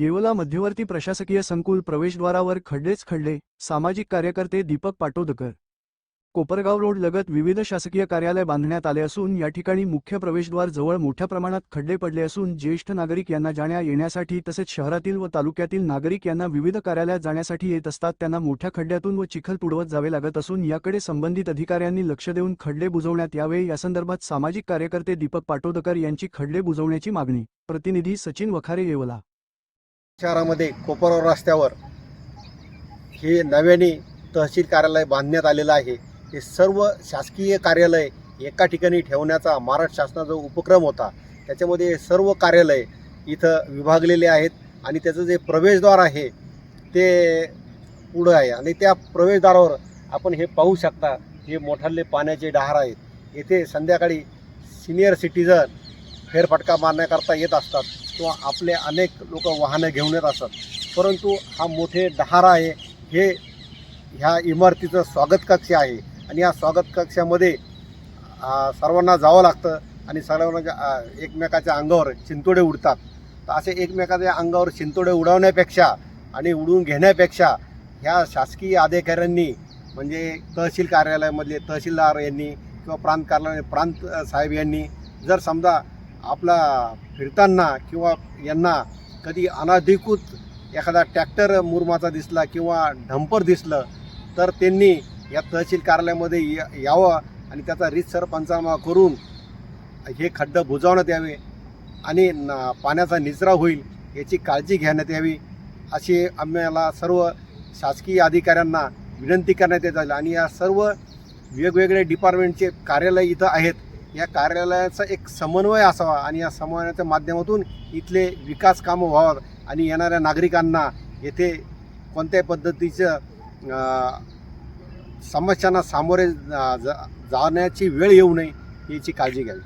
येवला मध्यवर्ती प्रशासकीय संकुल प्रवेशद्वारावर खड्डेच खडले सामाजिक कार्यकर्ते दीपक पाटोदकर. कोपरगाव रोड लगत विविध शासकीय कार्यालय बांधण्यात आले असून या ठिकाणी मुख्य प्रवेशद्वार जवळ मोठ्या प्रमाणात खड्डे पडले असून ज्येष्ठ नागरिक यांना जाण्या येण्यासाठी तसेच शहरातील व तालुक्यातील नागरिक यांना विविध कार्यालयात जाण्यासाठी येत असतात त्यांना मोठ्या खड्ड्यातून व चिखल तुडवत जावे लागत असून याकडे संबंधित अधिकाऱ्यांनी लक्ष देऊन खड्डे बुजवण्यात यावे. यासंदर्भात सामाजिक कार्यकर्ते दीपक पाटोदकर यांची खड्डे बुजवण्याची मागणी. प्रतिनिधी सचिन वखारे येवला. शहरामध्ये कोपरगाव रस्त्यावर हे नव्याने तहसील कार्यालय बांधण्यात आलेलं आहे. हे सर्व शासकीय कार्यालय एका ठिकाणी ठेवण्याचा महाराष्ट्र शासनाचा उपक्रम होता. त्याच्यामध्ये सर्व कार्यालय इथं विभागलेले आहेत आणि त्याचं जे प्रवेशद्वार आहे ते पुढं आहे. आणि त्या प्रवेशद्वारावर आपण हे पाहू शकता हे मोठाले पाण्याचे डहार आहेत. येथे संध्याकाळी सिनियर सिटीजन फेरफटका मारण्याकरता येत असतात किंवा आपले अनेक लोक वाहनं घेऊन येत असतात. परंतु हा मोठे डहार आहे. हे ह्या इमारतीचं स्वागत कक्ष आहे. आणि या स्वागत कक्षामध्ये सर्वांना जावं लागतं आणि सर्वांना एकमेकाच्या अंगावर चिंतोडे उडतात. तर असे एकमेकाच्या अंगावर चिंतोडे उडवण्यापेक्षा आणि उडवून घेण्यापेक्षा ह्या शासकीय अधिकाऱ्यांनी म्हणजे तहसील कार्यालयामधले तहसीलदार यांनी किंवा प्रांत कार्यालय प्रांत साहेब यांनी जर समजा आपला फिरताना किंवा यांना कधी अनाधिकृत एखादा ट्रॅक्टर मुरमाचा दिसला किंवा ढंपर दिसलं तर त्यांनी या तहसील कार्यालयामध्ये यावं आणि त्याचा रीतसर पंचनामा करून हे खड्डं बुजवण्यात यावे आणि न पाण्याचा निचरा होईल याची काळजी घेण्यात यावी अशी आम्हाला सर्व शासकीय अधिकाऱ्यांना विनंती करण्यात येत आली आणि या सर्व वेगवेगळे डिपार्टमेंटचे कार्यालय इथं आहेत. या कार्यालयाचा एक समन्वय असावा आणि या समन्वयाच्या माध्यमातून इथले विकास कामं व्हावं आणि येणाऱ्या नागरिकांना येथे कोणत्याही पद्धतीचं समस्यांना सामोरे जा- जा- जाण्याची वेळ येऊ नये याची काळजी घ्यावी.